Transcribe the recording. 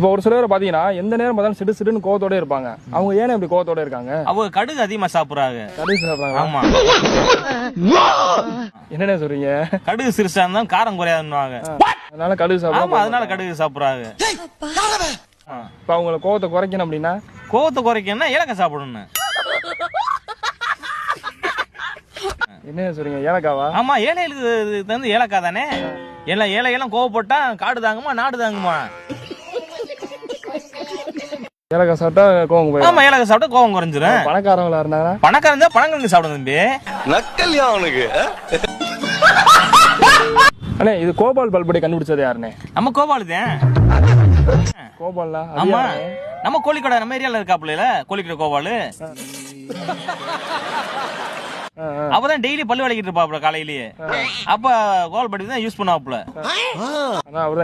இப்போ ஒரு சிலர் பாத்தீங்கன்னா எந்த நேரம் பார்த்தாலும் சிடு சிடுன்னு கோவத்தோட இருப்பாங்க. அவங்க ஏன் இப்படி கோவத்தோட இருக்காங்க? அவங்க கடுகு அதிகமா சாப்பிடுறாங்க. கடுகு சாப்பிடுறாங்க ஆமா. என்னென்ன சொல்றீங்க? கடுகு சிறுசா இருந்தா காரம் குறையாதுன்னுவாங்க. அதனால கடுகு ஆமா சாப்பிடுறாங்க அதனால கடுகு சாப்பிடுறாங்க. இப்போ அவங்கள கோவத்தை குறைக்கணும் அப்படின்னா? கோவத்தை குறைக்கணும்னா ஏலக்காய் சாப்பிடணும் என்ன சொல்றீங்க ஏலக்காவா? ஆமா ஏழைகளுக்கு வந்து ஏலக்காய் தானே? ஏழை ஏழையெல்லாம் கோவப்பட்டா காடு தாங்குமா நாடு தாங்குமா? ஏலக்காய் சாப்பிட்டா கோவம் போயிடும் ஆமா ஏலக்காய் சாப்பிட்டா கோவம் குறைஞ்சிரும். பணக்காரங்களா இருந்தாங்கன்னா? பணக்காரன் தான் பணங்களுக்கு சாப்பிடும் தம்பி. நக்கல்யா அவனுக்கு அண்ணே இது கோபால் பல்படி கண்டுபிடிச்சது யாருண்ணே? நம்ம கோபாலு தான். கோபால்னா அது ஆமா? நம்ம கோழிக்கோடை நம்ம ஏரியால இருக்காப்புல கோழிக்கோட கோபாலு. அப்பதான் டெய்லி பல்லு விளக்கிட்டு இருப்பாப்புல காலையிலேயே. அப்ப கோல் பட்டி தான் யூஸ் பண்ணுவாப்புல. அதான் அவர்